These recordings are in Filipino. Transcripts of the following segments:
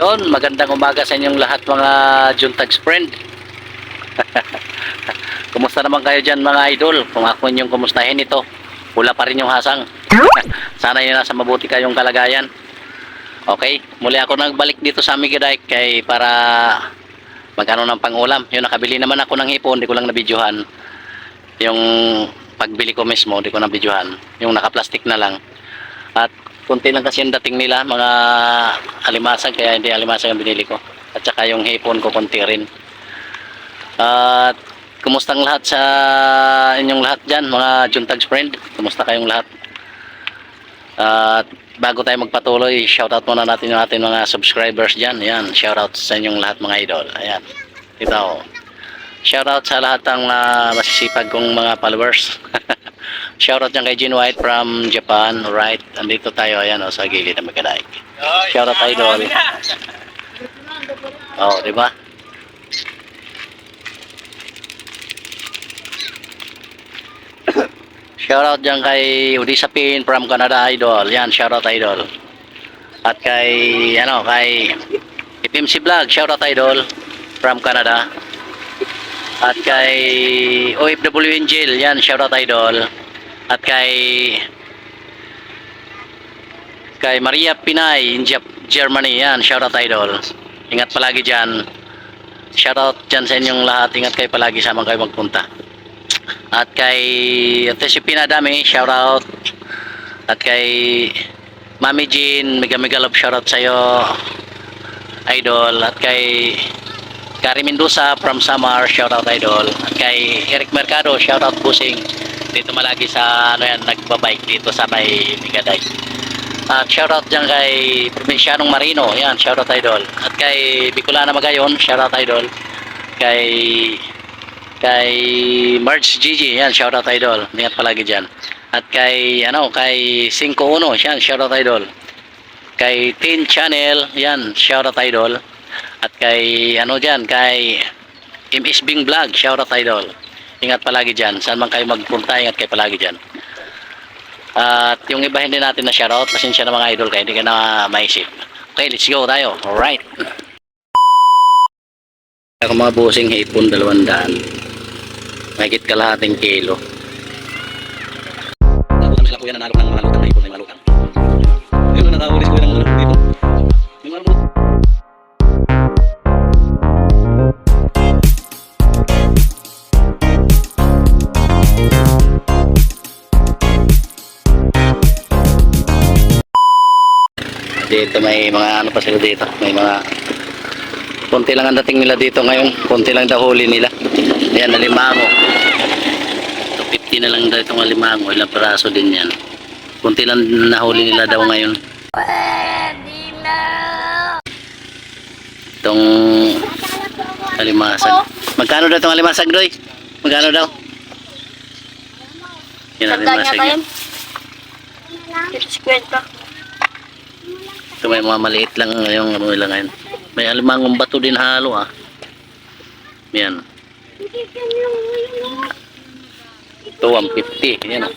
Yun, magandang umaga sa inyong lahat mga Juntags friend. Kumusta naman kayo dyan mga idol? Kung ako inyong kumustahin ito, wala pa rin yung hasang. Sana yun nasa mabuti kayong kalagayan. Okay, muli ako nagbalik dito sa Amigdike kay para magkano ng pangulam. Yung nakabili naman ako ng hipon, di ko lang nabidyohan. Yung pagbili ko mismo, di ko nabidyohan. Yung naka-plastic na lang. At konti lang kasi yung dating nila, mga alimasag, kaya hindi alimasag ang binili ko. At saka yung hipon ko, konti rin. At kumusta ang lahat sa inyong lahat dyan, mga Juntags friend? Kumusta kayong lahat? At bago tayo magpatuloy, shoutout muna natin yung ating mga subscribers dyan. Ayan, shoutout sa inyong lahat mga idol. Ayan, ito. Shoutout sa lahat ng ah, masisipag kong mga followers. Shoutout dyan kay Gene White from Japan. Right, andito tayo ayan oh, sa gilid ng Magadaig. Shoutout idol. Oh, di ba? Shoutout dyan kay Odisa Pin from Canada Idol. Yan, shoutout idol. At kay, ano, kay FMC Vlog, shoutout idol from Canada. At kay OFW Angel, yan, shoutout idol. At kay kay Maria Pinay in Germany, yan, shoutout idol. Ingat palagi dyan. Shoutout dyan sa inyong lahat. Ingat kayo palagi sama kayo magpunta. At kay Ate si Pinadami, shoutout. At kay Mami Jean, mega mega love shoutout sa'yo, idol. At kay Kari Mendoza from Samar, shoutout idol. At kay Eric Mercado, shoutout busing. Dito malagi sa ano yan, nagbabike dito sa may Migaday. At shoutout dyan kay Provincianong Marino, yan, shoutout idol. At kay Bicolana Magayon, shoutout idol. Kay kay Marge Gigi, yan, shoutout idol. Ingat palagi dyan. At kay, ano, kay 51, yan, shoutout idol. Kay Teen Channel, yan, shoutout idol. At kay, ano dyan, kay MS Bing Vlog, shoutout idol. Ingat palagi dyan. Saan man kayo magpunta, ingat kayo palagi dyan. At yung iba hindi natin na shoutout, pasensya na mga idol, kaya hindi ka na maisip. Okay, let's go tayo. Alright. Ako mga busing hipon, dalawang daan. Mahigit kalahating kilo. Nakutan sila kuya nanalo ng mga lutang na ipon na mga lutang. Yun na nakaulis ko ng Dito may mga ano pa sila dito. May mga konti lang ang dating nila dito ngayon. Konti lang daw huli nila. Ayan, alimango. Ito, 50 na lang daw itong alimango. Ilang peraso din yan. Konti lang nahuli nila daw ngayon. Itong alimasag. Magkano daw itong alimasag, Doy? Magkano daw? Yan, alimasag yan. Ito may mga maliit lang yung ano nila ngayon. May alimangong bato din halo ah. Yan. Ito 150. Yan ah.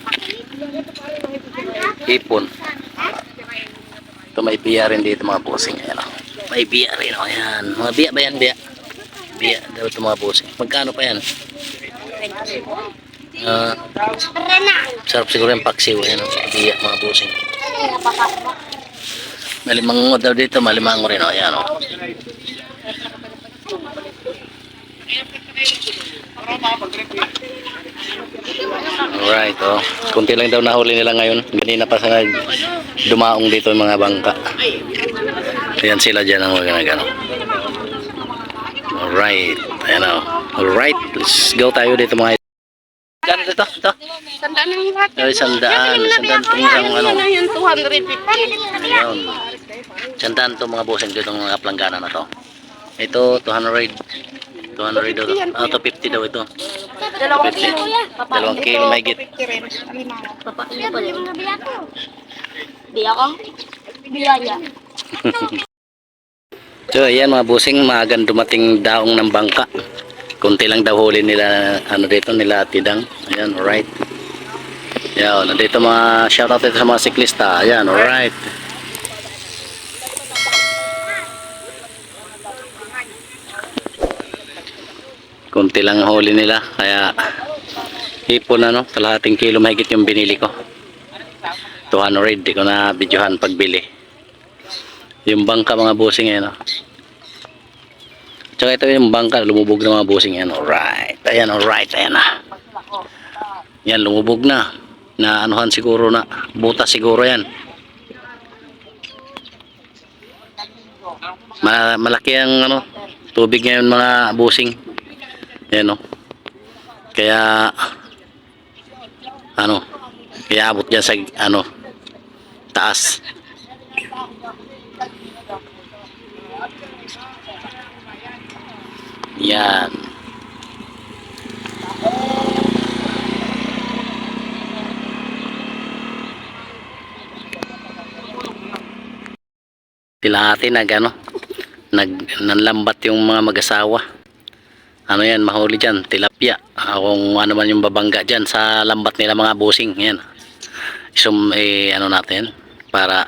Ipon. Ito may biya rin dito mga busing. Ayan ah. May biya rin oh. Ayan. Mga biya ba yan biya? Biya daw ito mga busing. Magkano pa yan? Ah, sarap siguro yung paksiw. Ayan oh. Biya mga busing. Malimango daw dito, malimango rin. O, yan o. Alright, o. Kunti lang daw nahuli nila ngayon. Ganina pa sa dumaong dito yung mga bangka. Ayan sila dyan ang mga gano. Alright. Ayan o. Alright. Let's go tayo dito mga Gano dito? Ito? Sandaan ng lahat. Sandaan. Sandaan itong isang ano. Ano yun, 250. Ayun. Sandaan to mga bossing dito ng mga planggana na to. Ito 200 200 daw. to. Ah, 250 daw ito. Dalawang kilo yan. Dalawang kilo may git. Papa, ano pa yun? Biya ko? Biya niya. So, ayan mga bossing, maagan dumating daong ng bangka. Kunti lang daw huli nila, ano dito, nila tidang. Ayan, alright. Ayan, nandito mga shoutout dito sa mga siklista. Ayan, alright. Kunti lang ang huli nila. Kaya hipon na no. Kalahating kilo mahigit yung binili ko. 200. Di ko na videohan pagbili. Yung bangka mga busing eh no. Tsaka ito yung bangka. Lumubog na mga busing yan. Alright. Ayan alright. Ayan na. Yan lumubog na. Na anuhan siguro na. Butas siguro yan. Ma malaki ang ano, tubig ngayon mga busing. Yan no. Kaya ano, kaya abot diyan sa ano taas. Yan. Tilahati nag ano, nag nanlambat yung mga mag-asawa. Ano yan, mahuli dyan, tilapia. Ah, Kung ano man yung babangga dyan sa lambat nila mga busing. Yan. Isum, eh, ano natin, para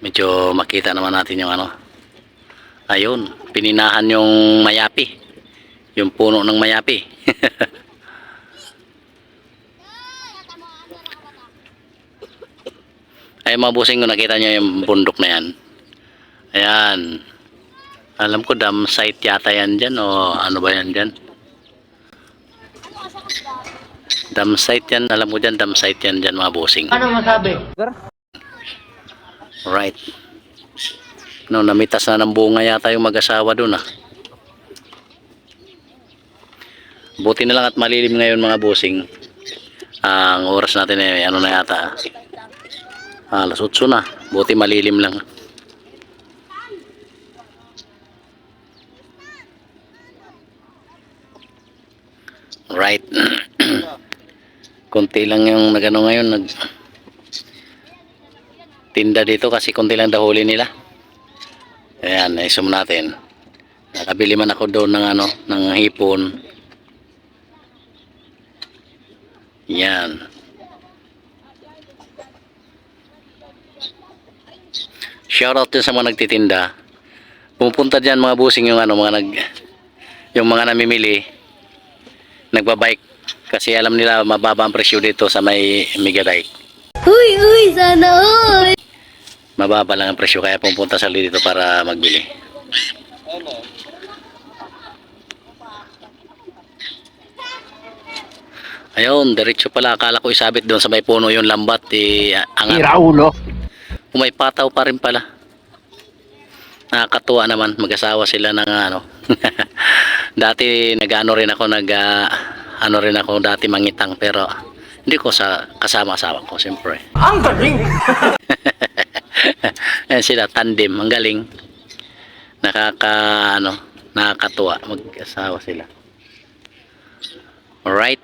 medyo makita naman natin yung ano. Ayun, pininahan yung mayapi. Yung puno ng mayapi. Ay mga busing ko nakita nyo yung bundok na yan. Ayan. Alam ko dam site yata yan dyan o ano ba yan dyan. Dam site yan. Alam ko dyan dam site yan dyan mga busing. Ano masabi? Right. No, namitas na ng bunga yata yung mag-asawa doon ah. Buti na lang at malilim ngayon mga busing. ang oras natin eh, ano na yata. Ah, alas 8 na. Buti malilim lang. Right. Konti lang yung nagano ngayon, nag tinda dito kasi konti lang dahuli nila. Ayan, naisum natin. Nakabili man ako doon ng ano, ng hipon. Yan. Shoutout din sa mga nagtitinda. Pumupunta diyan mga busing yung ano, mga nag yung mga namimili nagbabike kasi alam nila mababa ang presyo dito sa may Megadike. Uy, uy, sana all! Mababa lang ang presyo kaya pumunta sa dito para magbili. Ayun, diretso pala. Akala ko isabit doon sa may puno yung lambat. Eh, angat. Iraulo. May pataw pa rin pala. Nakakatuwa naman. Mag-asawa sila ng ano. dati nag-ano rin ako, nag ah, ano rin ako dati mangitang pero hindi ko sa kasama asawa ko siyempre. Ang galing! Ayan sila, tandem. Ang galing. Nakaka, ano, nakakatuwa. Mag-asawa sila. Alright.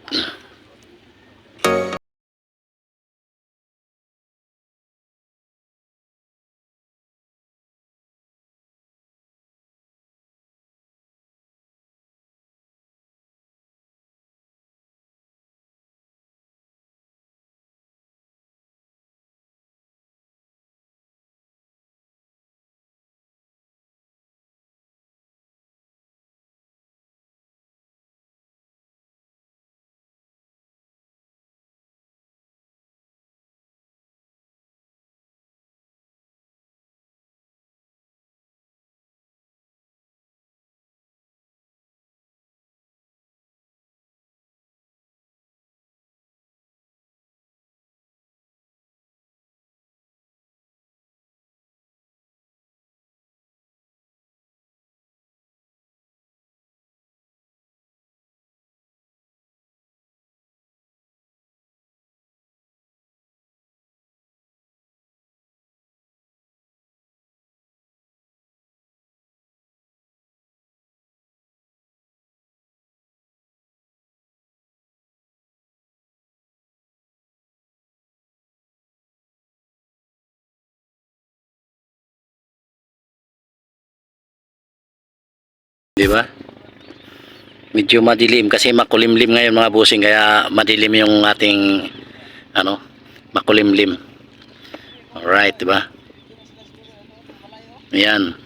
Di ba? Medyo madilim kasi makulimlim ngayon mga busing kaya madilim yung ating ano, makulimlim. Alright, di ba? Ayan.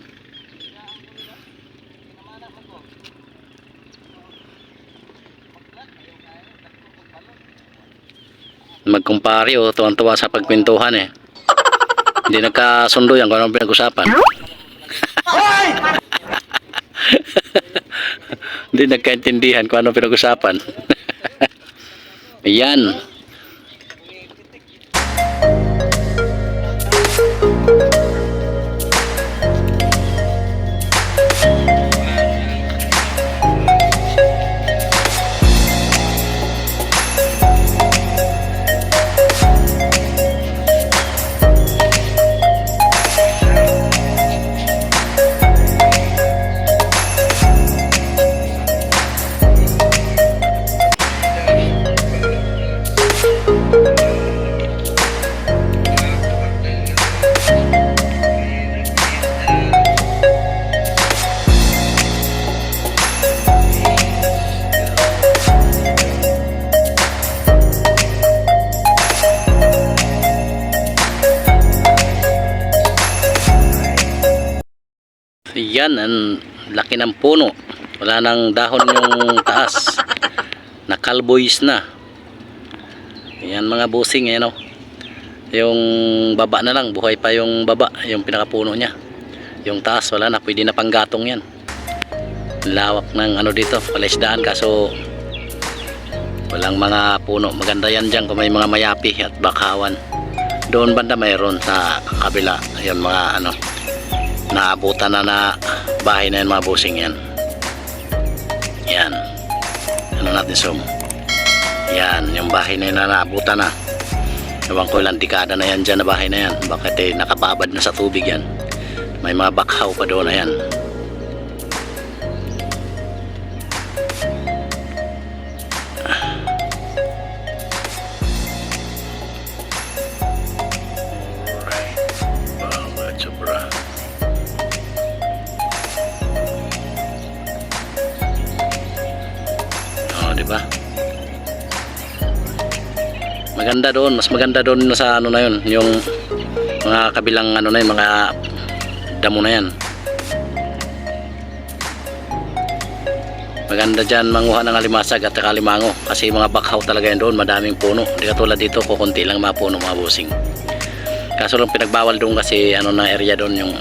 Magkumpari o oh, tuwan-tuwa sa pagkwentuhan eh. Hindi nagkasundo yan kung anong pinag-usapan. Hindi nagkaintindihan kung anong pinag-usapan. Ayan. Yan, ang laki ng puno. Wala nang dahon yung taas. Nakalboys na. Yan mga busing, yan o. Yung baba na lang, buhay pa yung baba, yung pinakapuno niya. Yung taas, wala na, pwede na panggatong yan. Lawak ng ano dito, palaisdaan, kaso walang mga puno. Maganda yan dyan kung may mga mayapi at bakawan. Doon banda mayroon sa kabila, yung mga ano, naabutan na na bahay na yan mga busing yan. Yan. Ano natin zoom yan yung bahay na yan na naabutan na. Ewan ko ilang dekada na yan dyan na bahay na yan. Bakit eh nakababad na sa tubig yan? May mga bakhaw pa doon na yan Maganda doon, mas maganda doon sa ano na yun, yung mga kabilang ano na yun, mga damo na yan. Maganda dyan manguha ng alimasag at kalimango kasi mga bakhaw talaga yan doon, madaming puno. Hindi katulad dito, kukunti lang mga puno, mga busing. Kaso lang pinagbawal doon kasi ano na area doon yung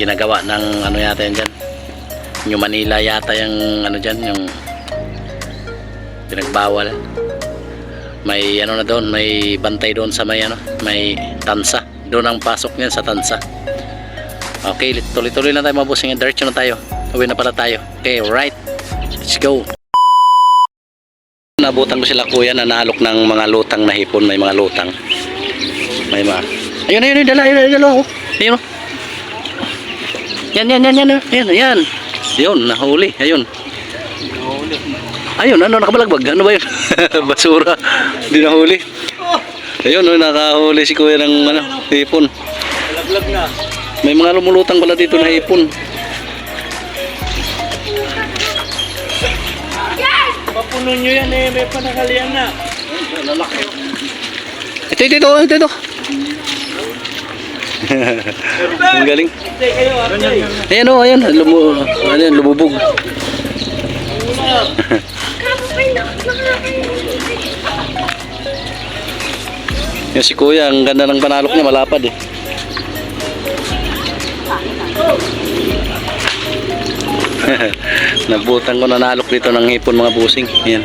ginagawa ng ano yata yan dyan. Yung Manila yata yung ano dyan, yung pinagbawal. May ano na doon, may bantay doon sa may ano, may tansa. Doon ang pasok niyan sa tansa. Okay, tuloy-tuloy lang tayo mabusing. Diretso na tayo. Uwi na pala tayo. Okay, right. Let's go. Nabutan ko sila kuya na naalok ng mga lutang na hipon. May mga lutang. May mga... Ayun, ayun, ayun, dala, ayun, ayun, dala. oh. Ayun, oh. Yan, yan, yan, yan, oh. yan, yan. Yun, nahuli. Ayun. Ayun, ano, nakabalagbag. Ano ba yun? Basura. Hindi nahuli. Ayun, oh, nakahuli si kuya ng ano, hipon. Laglag na. May mga lumulutang pala dito na hipon. Papuno nyo yan eh, may panakalian na. Lalaki. Ito, ito, ito, ito, ito. Ang galing. Ate. Ayan o, ayan. Lumu, ano yan, lumubog. Yung si kuya, ang ganda ng panalok niya, malapad eh. Nabutan ko na nalok dito ng hipon mga busing. Ayan.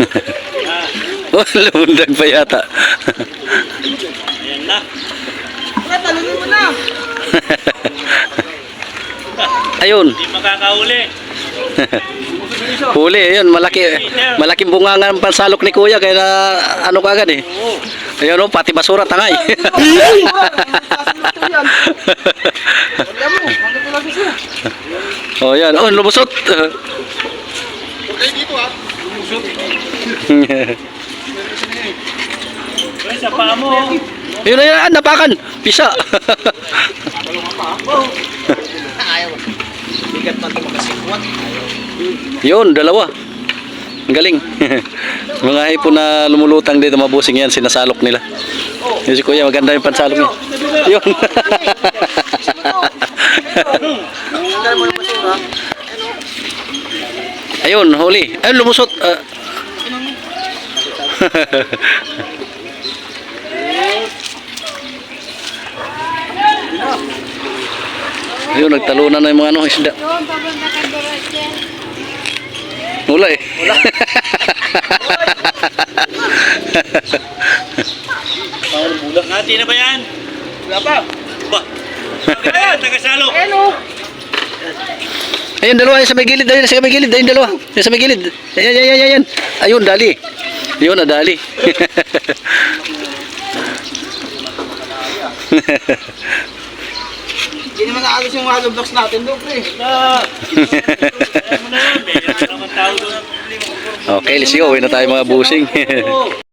oh, lumundag pa yata. Ayan na. Talunin mo na. Ayun, Hindi makakauli. huli, ayun, malaki, malaking bunga nga ng pansalok ni kuya, kaya na, ano kagad eh. Ayun o, pati basura tangay. oh, yan. Oh, lumusot. Pre, sa paa mo. Ayun na yan, napakan. Pisa. Bigat pa ito makasikwat. Yun, dalawa. Ang galing. Mga hipon na lumulutang dito, mabusing yan, sinasalok nila. Yung si kuya, maganda yung pansalok niya. Yun. Ayun, huli. Ayun, lumusot. Ah. Ayun, nagtalunan na yung mga ano, isda. Kay Dorothy. Wala eh. Nati na ba yan? Wala pa. Ba? Ayan, tagasalo. Ano? Ayun, dalawa. Ayun, sa may gilid. Ayun, sa may gilid. Ayun, dalawa. Ayun, sa may gilid. Ayan, ayan, ayan, ayan. Ayun, dali. Ayun, na dali. Hindi naman naalis yung hollow blocks natin doon, pre. Doon. okay, let's go. Uwi na tayo mga busing.